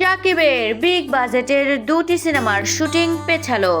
সাকিবের বিগ বাজেটের দুটি সিনেমার শুটিং পেছালো।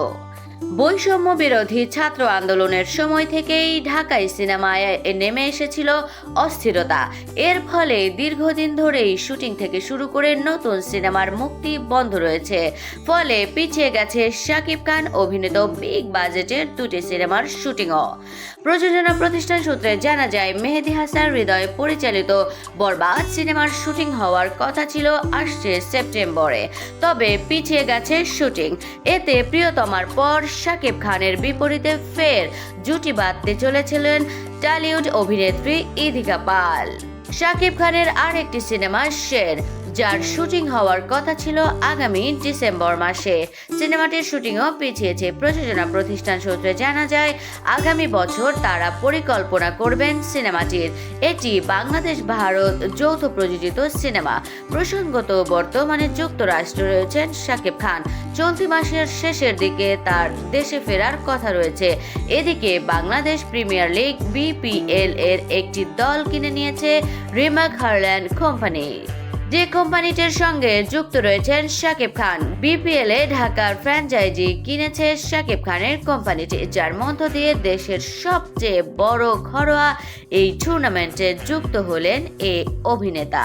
বৈষম্য বিরোধী ছাত্র আন্দোলনের সময় থেকেই ঢাকায় সিনেমায় নেমে এসেছিল অস্থিরতা। এর ফলে দীর্ঘদিন ধরেই শুটিং থেকে শুরু করে নতুন সিনেমার মুক্তি বন্ধ রয়েছে। ফলে পিছিয়ে গেছে শাকিব খান অভিনীত বিগ বাজেটের দুটি সিনেমার শুটিংও। প্রযোজনা প্রতিষ্ঠান সূত্রে জানা যায়, মেহেদি হাসান হৃদয় পরিচালিত বরবাদ সিনেমার শুটিং হওয়ার কথা ছিল আসছে সেপ্টেম্বরে। তবে পিছিয়ে গেছে শুটিং। এতে প্রিয়তমার পর শাকিব খানের বিপরীতে ফের জুটি বাঁধতে চলেছিলেন টলিউড অভিনেত্রী ইদিকা পাল। শাকিব খানের আরেকটি সিনেমা, শের যার শুটিং হওয়ার কথা ছিল আগামী ডিসেম্বর মাসে। সিনেমাটির শুটিংও পিছিয়েছে। প্রযোজনা প্রতিষ্ঠান সূত্রে জানা যায়, আগামী বছর তারা পরিকল্পনা করবেন সিনেমাটির। এটি বাংলাদেশ, ভারত যৌথ প্রযোজিত সিনেমা। প্রসঙ্গত, বর্তমানে যুক্তরাষ্ট্রে রয়েছেন শাকিব খান। চলতি মাসের শেষের দিকে তার দেশে ফেরার কথা রয়েছে। এদিকে, বাংলাদেশ প্রিমিয়ার লিগ বিপিএল এর একটি দল কিনে নিয়েছে রিমাক হারল্যান্ড কোম্পানি। যে কোম্পানিটির সঙ্গে যুক্ত রয়েছেন শাকিব খান বিপিএল এ ঢাকার ফ্র্যাঞ্চাইজি কিনেছে শাকিব খানের কোম্পানিটি, যার মধ্য দিয়ে দেশের সবচেয়ে বড় ঘরোয়া এই টুর্নামেন্টে যুক্ত হলেন এ অভিনেতা।